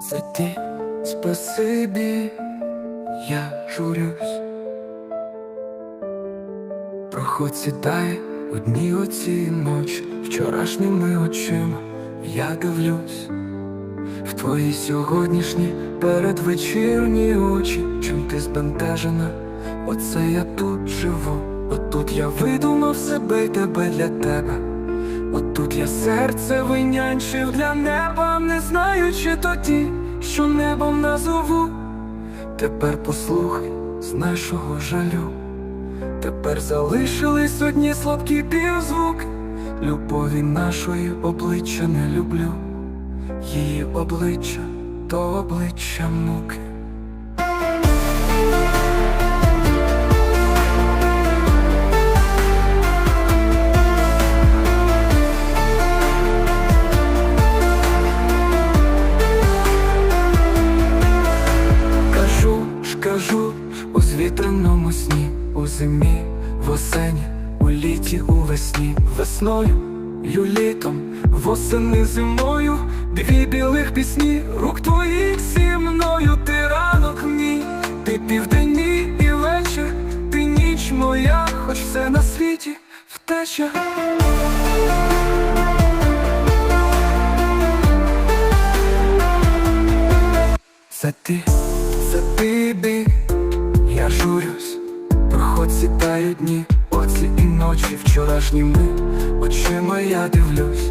Це ти, спасибі, я журюсь. Проход сідає одні оці ночі, вчорашніми очима я дивлюсь. В твої сьогоднішні передвечірні очі, чим ти збентежена, оце я тут живу, отут я видумав себе й тебе для тебе. Отут я серце винянчив для неба, не знаючи тоді, що небом назову. Тепер послухай з нашого жалю. Тепер залишились одні слабкі півзвуки Любові нашої обличчя не люблю, її обличчя то обличчя муки. Ж, у звітряному сні, у зимі, в осені, у літі, у весні, весною, ю літом, восени зимою, дві білих пісні, рук твоїх зі мною, ти ранок мій, ти південь і вечір, ти ніч моя, хоч все на світі втеча. Це ти, це ти бі, я журюсь, проход сідають дні, оці і ночі вчорашніми очима я дивлюсь.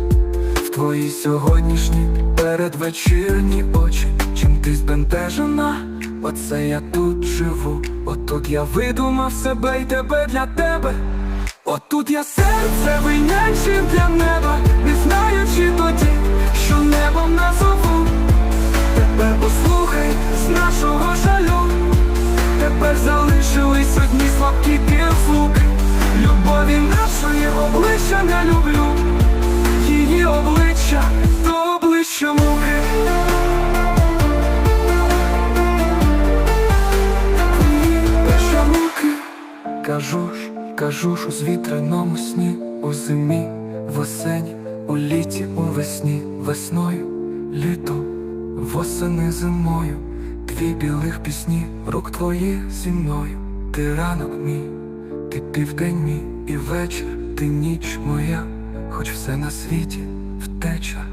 В твої сьогоднішні передвечірні очі, чим ти збентежена, оце я тут живу, отут я видумав себе й тебе для тебе. Отут я серце винянчив для неба, Кажу ж, кажу ж у звітряному сні, у зимі, в осені, у літі, у весні, весною, літом, восени зимою, дві білих пісні, рук твоїх зі мною, ти ранок мій, ти південь мій і вечір, ти ніч моя, хоч все на світі втеча.